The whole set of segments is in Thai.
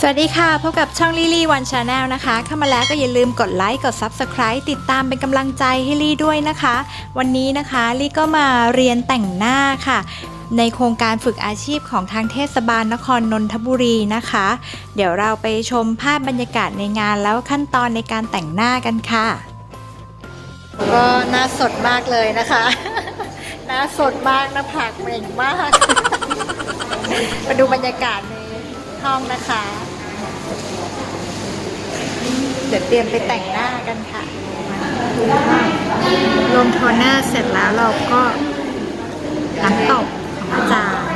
สวัสดีค่ะ พบกับช่องลี่ลี่วันชาแนลนะคะ เข้ามาแล้วก็อย่าลืมกดไลค์ กด Subscribe ติดตามเป็นกำลังใจให้ลี่ด้วยนะคะ วันนี้นะคะลี่ก็มาเรียนแต่งหน้าค่ะ ในโครงการฝึกอาชีพของทางเทศบาลนครนนทบุรีนะคะ เดี๋ยวเราไปชมภาพบรรยากาศในงานแล้วขั้นตอนในการแต่งหน้ากันค่ะ ก็หน้าสดมากเลยนะคะ หน้าสดมากหน้าผากเปล่งมาก มาดูบรรยากาศใน้องนะคะ เดี๋ยวเตรียมไปแต่งหน้ากันค่ะลงโทนเนอร์เสร็จแล้วเราก็ล้างตบของอาจารย์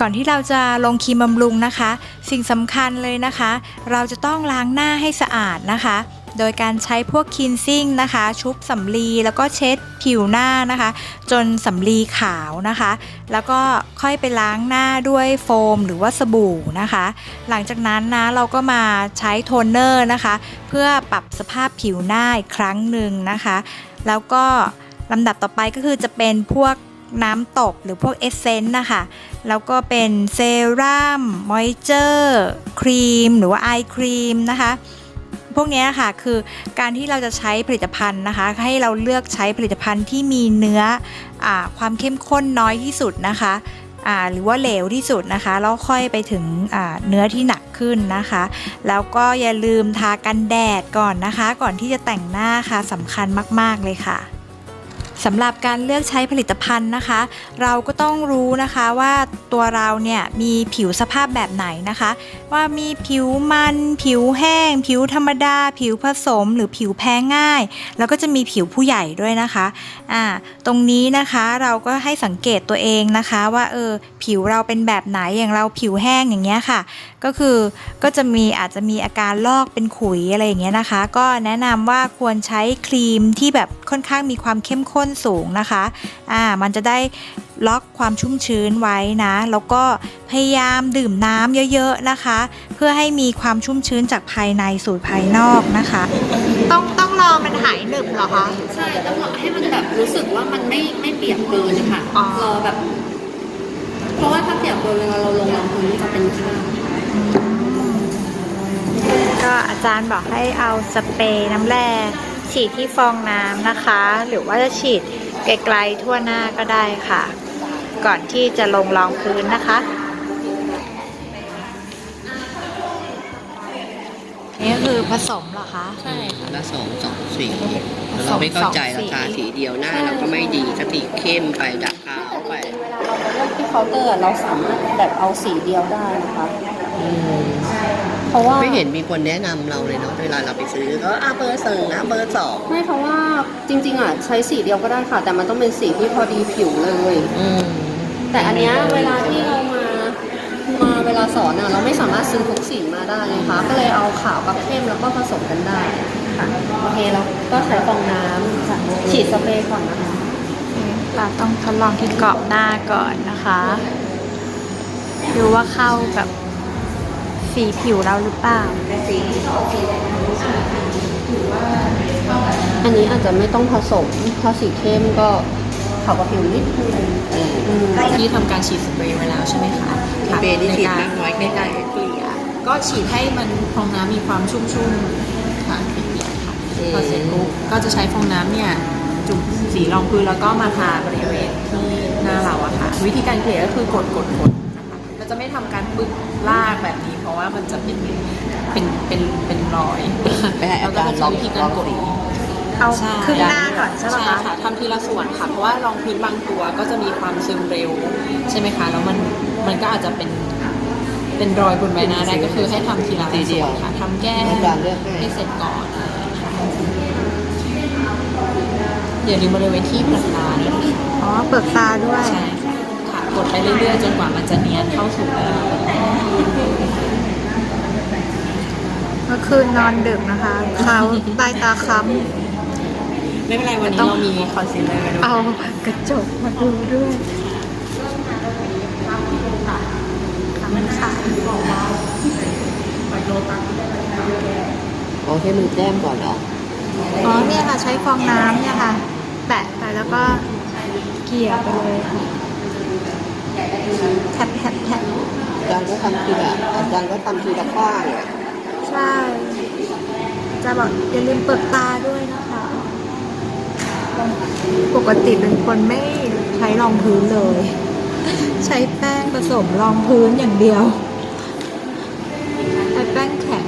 ก่อนที่เราจะลงครีมบำรุงนะคะ สิ่งสำคัญเลยนะคะ เราจะต้องล้างหน้าให้สะอาดนะคะ โดยการใช้พวกคินซิ่งนะคะ ชุบสำลีแล้วก็เช็ดผิวหน้านะคะ จนสำลีขาวนะคะ แล้วก็ค่อยไปล้างหน้าด้วยโฟมหรือว่าสบู่นะคะ หลังจากนั้นนะเราก็มาใช้โทนเนอร์นะคะ เพื่อปรับสภาพผิวหน้าอีกครั้งหนึ่งนะคะ แล้วก็ลำดับต่อไปก็คือจะเป็นพวกน้ำตกหรือพวกเอสเซนต์นะคะ แล้วก็เป็นเซรั่มมอยเจอร์ ครีม หรือว่าไอครีมนะคะ พวกนี้ค่ะคือการที่เราจะใช้ผลิตภัณฑ์นะคะ ให้เราเลือกใช้ผลิตภัณฑ์ที่มีเนื้ออความเข้มข้นน้อยที่สุดนะคะหรือว่าเหลวที่สุดนะคะ แล้วค่อยไปถึงเนื้อที่หนักขึ้นนะคะ แล้วก็อย่าลืมทากันแดดก่อนนะคะ ก่อนที่จะแต่งหน้าค่ะสำคัญมาก ๆ เลยค่ะ สำหรับการเลือกใช้ผลิตภัณฑ์นะคะ เราก็ต้องรู้นะคะว่าตัวเราเนี่ยมีผิวสภาพแบบไหนนะคะ ว่ามีผิวมัน ผิวแห้ง ผิวธรรมดา ผิวผสม หรือผิวแพ้ง่าย แล้วก็จะมีผิวผู้ใหญ่ด้วยนะคะอ่าตรงนี้นะคะเราก็ให้สังเกตตัวเองนะคะว่าเออผิวเราเป็นแบบไหนอย่างเราผิวแห้งอย่างเงี้ยค่ะ ก็คือก็จะมีอาจจะมีอาการลอกเป็นขุยอะไรอย่างเงี้ยนะคะ ก็แนะนำว่าควรใช้ครีมที่แบบค่อนข้างมีความเข้มข้นสูงนะคะอ่ามันจะได้ล็อกความชุ่มชื้นไว้นะ แล้วก็พยายามดื่มน้ำเยอะๆนะคะ เพื่อให้มีความชุ่มชื้นจากภายในสู่ภายนอกนะคะ ต้องต้องรอมันหายหนึบเหรอคะใช่ต้องรอให้มันแบบรู้สึกว่ามันไม่ไม่เปียกเกินนะคะอ๋อรอแบบ เพราะว่าถ้าเปียกเกินเวลาเราลงรองพื้นจะเป็นคราบก็อาจารย์บอกให้เอาสเปรย์น้ำแร่ ฉีดที่ฟองน้ำนะคะ หรือว่าจะฉีดไกลๆทั่วหน้าก็ได้ค่ะ ก่อนที่จะลงรองพื้นนะคะ นี่คือผสมเหรอคะ ใช่ค่ะละสองสองสีผสมเราไม่เข้าใจสองสีราคาสีเดียวหน้าเราก็ไม่ดีสติเข้มไปดักขาวไปเวลาเราไปเลือกที่เคาน์เตอร์อะเราสามารถแบบเอาสีเดียวได้นะคะ เพราะว่าไม่เห็นมีคนแนะนำเราเลยเนาะเวลาเราไปซื้อก็อะเบอร์สองนะเบอร์สอง ไม่เพราะว่าจริง ๆอะใช้สีเดียวก็ได้ค่ะ แต่มันต้องเป็นสีที่พอดีผิวเลยอืมแต่อันเนี้ยเวลาที่เรามามาเวลาสอนอะเราไม่สามารถซื้อทุกสีมาได้นะคะ ก็เลยเอาขาวกับเข้มแล้วก็ผสมกันได้ค่ะโอเคเราก็ใช้ฟองน้ำฉีดสเปรย์ก่อนนะคะ เราต้องทดลองที่กรอบหน้าก่อนนะคะ ดูว่าเข้ากับ สีผิวเราหรือเปล่า อันนี้อาจจะไม่ต้องผสมถ้าสีเข้มก็ขาวกับผิวนิดนึงอืม ที่ทำการฉีดสเปรย์ไว้แล้วใช่ไหมคะสเปรย์นี่ฉีดในมากน้อยในแค่ไหนการเกลี่ยก็ฉีดให้มันฟองน้ำมีความชุ่มๆค่ะเปียกๆค่ะพอเสร็จปุ๊บก็จะใช้ฟองน้ำเนี่ยจุ่มสีรองพื้นแล้วก็มาทาบริเวณที่หน้าเราอะค่ะ วิธีการเกลี่ยก็คือกดกดกดนะคะเราจะไม่ทำการปึ๊ก ลากแบบนี้ เพราะว่ามันจะเป็นเป็นเป็นเป็นรอยไม่ให้อาเราก็การจะล็ใช้อกวิธีล็กาอรกกดสีเอาใช่ขึ้นหน้าก่อนใช่ไหมใช่คะค่ะทำทีละส่วนค่ะ เพราะว่ารองพื้นบางตัวก็จะมีความซึมเร็ว ใช่ไหมคะแล้วมันมันก็อาจจะเป็นเป็นรอยบนใบหน้าได้ก็คือให้ทำทีละทีเดีส่ยววนค่ะทำแก้มอาจารย์เลือกให้ให้เสร็จก่อนค่ะอย่าลืมบริเวณที่ปลายตาด้วยนะคะอ๋อเปลือกตาด้วยใช่ค่ะค่ะ กดไปเรื่อยๆ จนกว่ามันจะเนียนเข้าสู่เนื้อเมื่อคืนนอนดึกนะคะเขาใต้ตาค้ไม่เป็นไรวันนี้เรามีคอนซีลเลอร์ด้วำยเอากระจกมาดูด้วยค่ะทำค่ะอ๋อใช้มือแต้มก่อนเหรออ๋อเนี่ยค่ะใช้ฟองน้ำเนี่ยค่ะแตะไปแล้วก็เกลี่ยไปเลยค่ะ แทบแทบแทบจารย์ก็ทำทีละอาจารย์ก็ทำทีละข้างใช่ จะบอกอย่าลืมเปิดตาด้วยนะคะ ปกติเป็นคนไม่ใช้รองพื้นเลย ใช้แป้งผสมรองพื้นอย่างเดียว ใช้แป้งแข็ง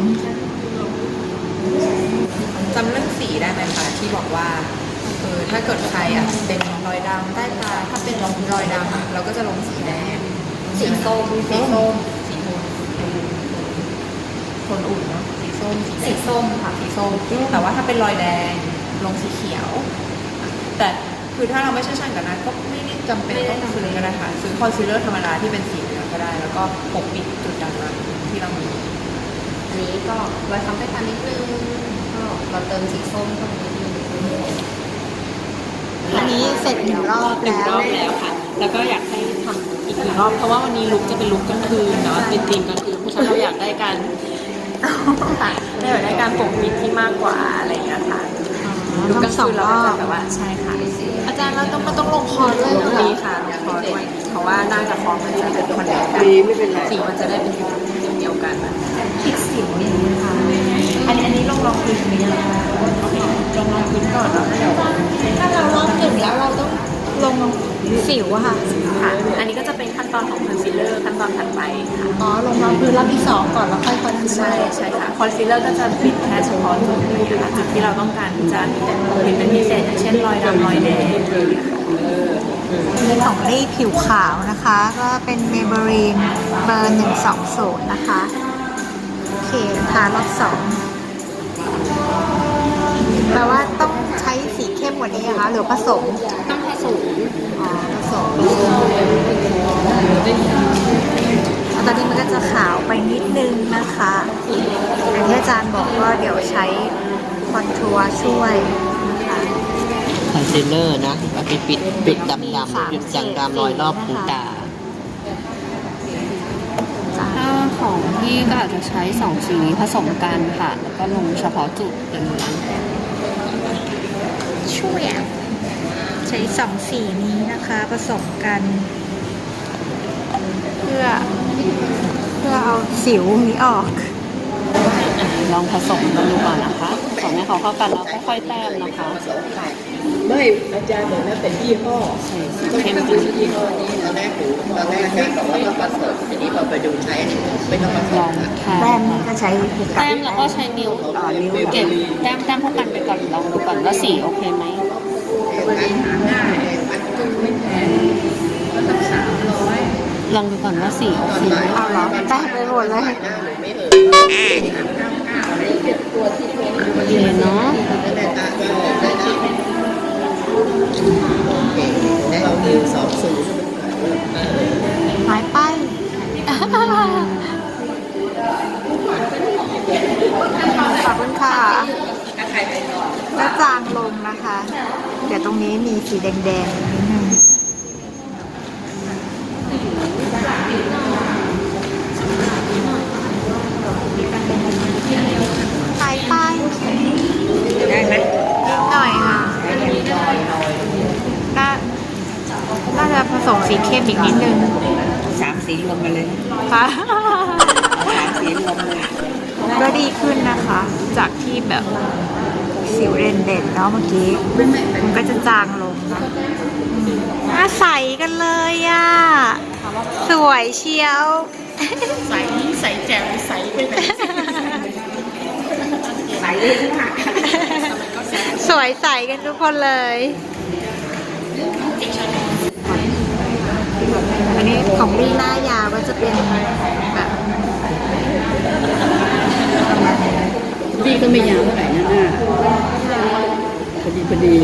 จำเรื่องสีได้ไหมคะที่บอกว่า เออถ้าเกิดใครอะเป็นรอยดำใต้ตาถ้าเป็นรอยรอยดำอะเราก็จะลงสีแดงสีส้มสีส้มสีโทนโทนอุ่นเนาะสีส้มสีส้มค่ะสีส้มแต่ว่าถ้าเป็นรอยแดงลงสีเขียว แต่คือถ้าเราไม่เชี่ยวชาญกับนั้นก็ไม่ได้จำเป็นต้องซื้อก็ได้ค่ะซื้อคอนซีลเลอร์ธรรมดาที่เป็นสีเหลืองก็ได้ แล้วก็ปกปิดจุดด่างดำที่เรามีอันนี้ก็ไว้ทำให้ทานนิดนึงก็เราเติมสีส้มเข้าไปนิดนึง เสร็จหนึ่งรอบหนึ่งแล้ว รอบแล้วค่ะ แล้วก็อยากให้ทำอีกหนึ่งรอบ เพราะว่าวันนี้ลุกจะเป็นลุกกลางคืนเนาะ เป็นธีมกลางคืนเพราะฉะนั้นเราอยากได้การเราอยากได้การปกปิดที่มากกว่าอะไรอย่างเงี้ยค่ะลุกกลางคืนเราก็จะแบบว่าใช่ค่ะ อาจารย์เราต้องมาต้องลงคอด้วยเหรอมีค่ะลงคอด้วยเพราะว่าหน้ากับคอมันจะเป็นคอนแทคกันดีไม่เป็นไรสีมันจะได้เป็นสีเดียวกันพริกสิวเนี่ย นะคะอันนี้อันนี้ลงรองพื้นไหมนะคะลงรองพื้นก่อนแล้วเดี๋ยวถ้าเรารอบหนึ่งแล้วเราต้องลงสิวอะค่ะ ค่ะ อันนี้ก็จะเป็นขั้นตอนของคอนซีลเลอร์ขั้นตอนถัดไปค่ะ อ๋อ ลงรองพื้นรอบที่สองก่อนแล้วค่อยคอนซีลเลใช่อร์ใช่ค่ะ คอนซีลเลอร์ก็จะปิดแค่เฉพาะจุดนี้ค่ะจุดที่เราต้องการที่จะปิดเป็นพิเศษอย่างเช่นรอยดำรอยแดงมีของลี่ผิวขาวนะคะ ก็เป็นเมเบรีนเบอร์หนึ่งสองศูนย์นะคะ โอเคทารอบสอง แปลว่าต้องใช้สีเข้มกว่านี้นะคะหรือผสมต้องผสมอ๋อผสมตอนนี้มันก็จะขาวไปนิดนึงนะคะอย่างที่อาจารย์บอกว่าเดี๋ยวใช้คอนทัวร์ช่วยนะคะคอนซีลเลอร์นะเอาไปปิดปิดดำดำๆจุดด่างดำรอยรอบหูตาถ้าของพี่ก็อาจจะใช้สองสีผสมกันค่ะ แล้วก็ลงเฉพาะจุดอย่างนี้ ช่วยใช้สองสีนี้นะคะผสมกัน เพื่อเพื่อเอาสิวนี้ออก ลองผสมกันดูก่อนนะคะผสมให้เขาเข้ากันแล้วค่อยๆแต้มนะคะ ไม่อาจารย์บอกว่าเป็นยี่ห้อใส่สีต้องเข้มเป็นจริงยี่ห้อนี้ตอนแรกหูตอนแรกอาจารย์บอกว่าต้องผสมทีนี้พอไปดูใช้อันนี้ไม่ต้องผสลมองนะแทนแต้มนี่ก็ใช้กับแต้มแล้วก็ใช้นิ้วอ่านิ้วเก็บแต้มแต้มพวกกันไปก่อนลองดูก่อนว่าสีโอเคไหมลองดูก่อนว่าสีโอเคไหมเอาเหรอแต้มไปหมดเลยหน้าหนูไม่เออโอเคเนาะ นึ่งสองศูนย์หายไปขอบคุณค่ะก็จางลงนะคะ เดี๋ยวตรงนี้มีสีแดงๆนิด สมสีเข้มอีกนิดนึงสามสีรวมกันเลยค่ะสามสีรวมเลยก็ดีขึ้นนะคะ จากที่แบบสิวเด่นๆเนาะเมื่อกี้มันก็จะจางลงนะหน้าใสกันเลยอะ สวยเชียว ใสใสแจ่มใสไปไหนใสเลยค่ะสวยใสกันทุกคนเลย อันนี้ของลี่หน้ายาวก็จะเป็นแบบพี่ก็ไม่ยาวเท่าไหร่นะหน้าพอดีพอดี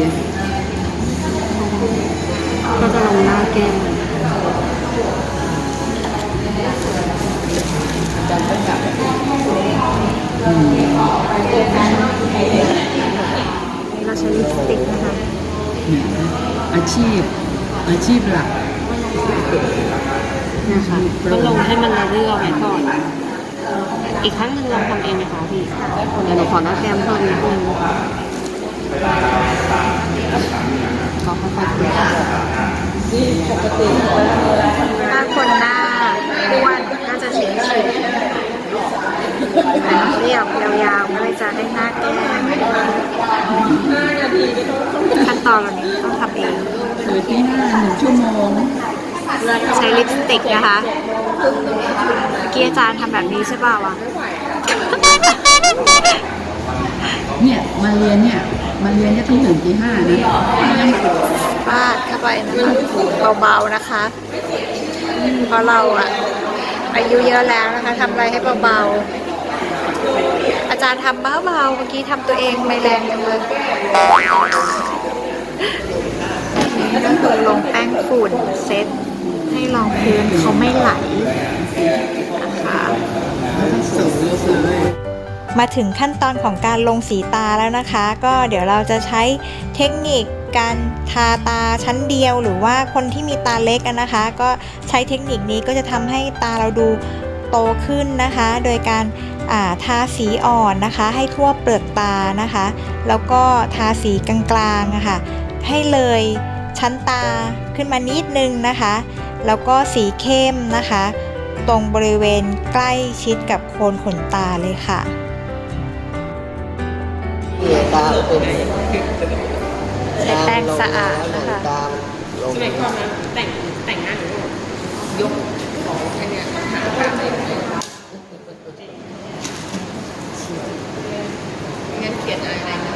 ก็จะลงหน้าแก้มเราใช้ลิปสติกนะคะอาชีพอาชีพหลัก นะคะก็ลงให้มันระเรื่อไว้ก่อน อีกครั้งหนึ่งลองทำเองไหมคะพี่เดี๋ยวหนูขอหน้าแก้มเพิ่มนิดนึงก็ค่อยๆคุยกันถ้าคนหน้าอ้วนก็จะจะเฉยเฉยเรียบยาวๆก็เลยจะได้หน้าแก้มขั้นตอนเหล่านี้ต้องทำเองอยู่ที่หน้าหนึ่งชั่วโมง ใช้ลิปสติกนะคะเมื่อกี้อาจารย์ทำแบบนี้ใช่เปล่าวะเนี่ยมาเรียนเนี่ยมาเรียนก็ที่ถึงตีห้านะฟาดเข้าไปนะคะเบาๆนะคะเพราะเราอะอายุเยอะแล้วนะคะทำอะไรให้เบาๆอาจารย์ทำเบาๆเมื่อกี้ทำตัวเองไม่แรงจังเลยนี่ ก็คือลงแป้งฝุ่นเซ็ตให้รองพื้นเขาไม่ไหลนะคะมาถึงขั้นตอนของการลงสีตาแล้วนะคะ ก็เดี๋ยวเราจะใช้เทคนิคการทาตาชั้นเดียว หรือว่าคนที่มีตาเล็กนะคะ ก็ใช้เทคนิคนี้ก็จะทำให้ตาเราดูโตขึ้นนะคะ โดยการาทาสีอ่อนนะคะ ให้ทั่วเปลือกตานะคะ แล้วก็ทาสีกลางๆอะค่ะให้เลย ชั้นตาขึ้นมานิดนึงนะคะ แล้วก็สีเข้มนะคะ ตรงบริเวณใกล้ชิดกับโคนขนตาเลยค่ะเหนือตาเป็นใช้แป้งสะอาดนะคะตามลงสมัยก่อนนะแต่งแต่งหน้าหนูยกของแค่เนี้ยหาตามเองเลยงั้นเขียนอะไรอะไรนี้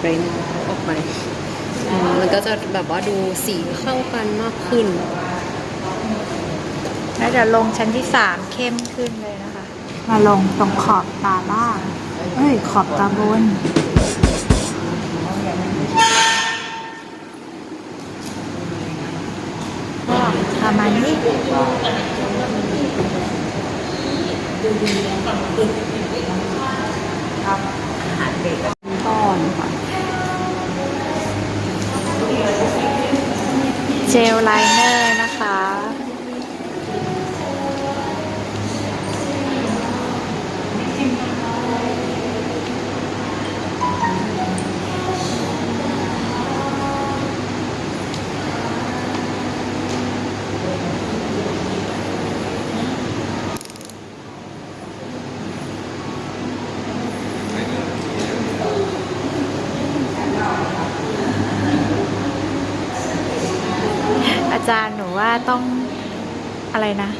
เรนออกไปอื มมันก็จะแบบว่าดูสีเข้ากันมากขึ้น แล้วเดี๋ยวลงชั้นที่สามเข้มขึ้นเลยนะคะ มาลงตรงขอบตาล่างเอ้ย ขอบตาบนก็ประมาณนี้ก้อนค่ะ เจลไลเนอร์นะคะ ต้องอะไรนะ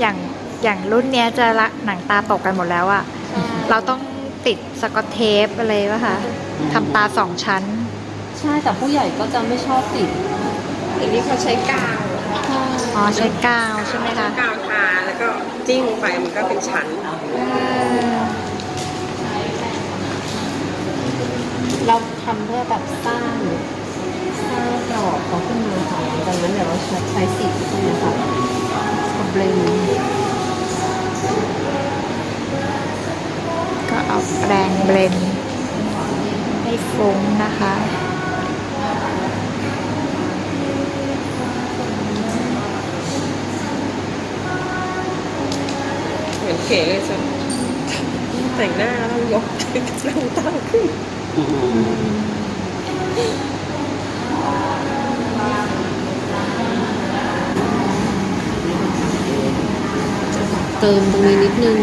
อย่างอย่างรุ่นเนี้ยจะละหนังตาตกกันหมดแล้วอะเราต้องติดสกอตเทปอะไรวะคะทำตาสองชั้น ใช่แต่ผู้ใหญ่ก็จะไม่ชอบติดอันนี้เขาใช้กาวอ๋อใช้กาวใช่ไหมคะกาวทาแล้วก็จิ้งไปมันก็เป็นชั้นเออเราทำเพื่อแบบสร้างสร้างกรอบเขาขึ้นมาค่ะ ดังนั้นเดี๋ยวเราใช้สีใช่ไหมคะกับเบลนก็เอาแปรงเบลนด์ให้ฟุ้งนะคะเหมือนเก๋เลยจ้ะแต่งหน้าแล้วยกน้ำตาขึ้น เติมตรงนี้นิดนึง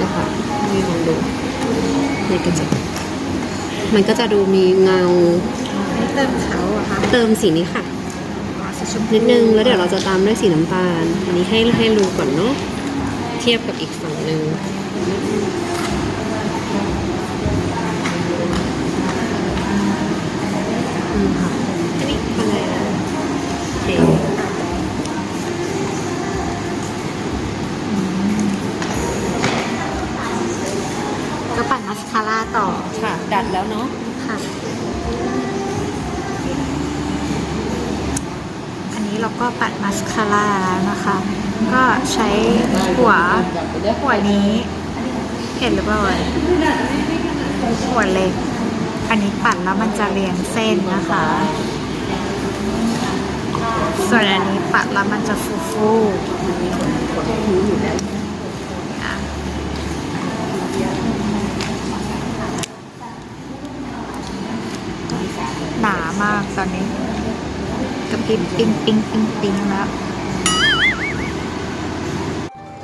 นะคะนี่ลองดูนี่ก็จะมันก็จะดูมีเงาให้เติมเขาอะคะเติมสีนี้ค่ะอ๋อสีชมพูนิดนึงแล้วเดี๋ยวเราจะตามด้วยสีน้ำตาล อันนี้ให้ให้ดูก่อนเนาะเทียบกับอีกฝั่งหนึ่งาร่าต่อค่ะ ดัดแล้วเนาะค่ะ อันนี้เราก็ปัดมัสคาร่าแล้วนะคะ ก็ใช้หัวหัวนี้ เห็นหรือเปล่าเอ่ยหัวเล็ก อันนี้ปัดแล้วมันจะเรียงเส้นนะคะ ส่วนอันนี้ปัดแล้วมันจะฟูฟูอะา มากตอนนี้กระพริบปิ๊งปิ๊งปิ๊งปิ๊งแล้ว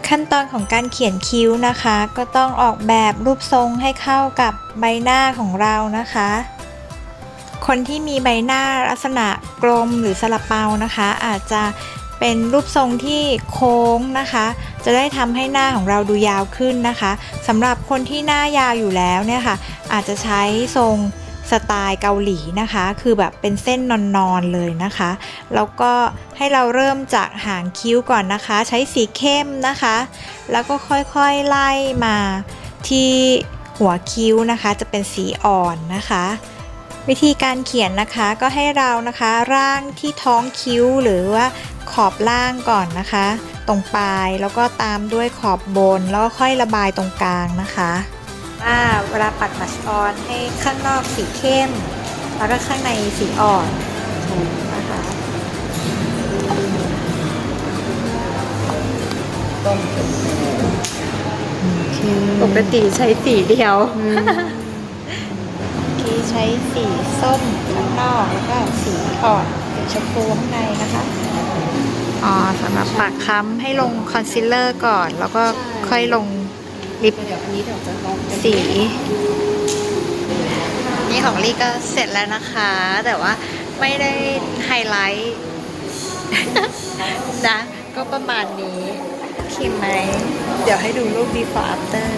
ขั้นตอนของการเขียนคิ้วนะคะ ก็ต้องออกแบบรูปทรงให้เข้ากับใบหน้าของเรานะคะ คนที่มีใบหน้าลักษณะกลมหรือสลับเปานะคะ อาจจะเป็นรูปทรงที่โค้งนะคะ จะได้ทำให้หน้าของเราดูยาวขึ้นนะคะสำหรับคนที่หน้ายาวอยู่แล้วเนี่ยค่ะ อาจจะใช้ทรง สไตล์เกาหลีนะคะ คือแบบเป็นเส้นนอนๆเลยนะคะ แล้วก็ให้เราเริ่มจากหางคิ้วก่อนนะคะ ใช้สีเข้มนะคะ แล้วก็ค่อยๆไล่มาที่หัวคิ้วนะคะ จะเป็นสีอ่อนนะคะ วิธีการเขียนนะคะก็ให้เรานะคะร่างที่ท้องคิ้วหรือว่าขอบล่างก่อนนะคะ ตรงปลายแล้วก็ตามด้วยขอบบน แล้วก็ค่อยระบายตรงกลางนะคะ ว่าเวลาปัดบัชออนให้ข้างนอกสีเข้ม แล้วก็ข้างในสีอ่อนนะคะปกติใช้สีเดียวที่ใช้สีส้มข้างนอกแล้วก็สีอ่อนสีชมพูข้างในนะคะอ๋อสำหรับปากค้ำให้ลงคอนซีลเลอร์ก่อน แล้วก็ค่อยลงลิปเดี๋ยวอันนี้เดี๋ยวจะลองเป็น สี นี่ของลี่ก็เสร็จแล้วนะคะ แต่ว่าไม่ได้ไฮไลท์นะ ก็ประมาณนี้คิมไหม เดี๋ยวให้ดูรูป before after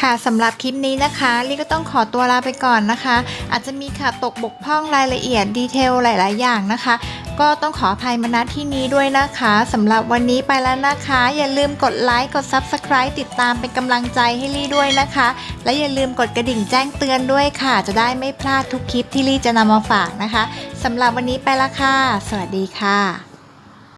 ค่ะสำหรับคลิปนี้นะคะ ลี่ก็ต้องขอตัวลาไปก่อนนะคะ อาจจะมีขาดตกบกพร่องรายละเอียดดีเทลหลาย ๆ อย่างนะคะ ก็ต้องขออภัยมาณที่นี้ด้วยนะคะสำหรับวันนี้ไปแล้วนะคะ อย่าลืมกดไลค์กด Subscribe ติดตามเป็นกำลังใจให้ลี่ด้วยนะคะ และอย่าลืมกดกระดิ่งแจ้งเตือนด้วยค่ะ จะได้ไม่พลาดทุกคลิปที่ลี่จะนำมาฝากนะคะสำหรับวันนี้ไปละค่ะ สวัสดีค่ะ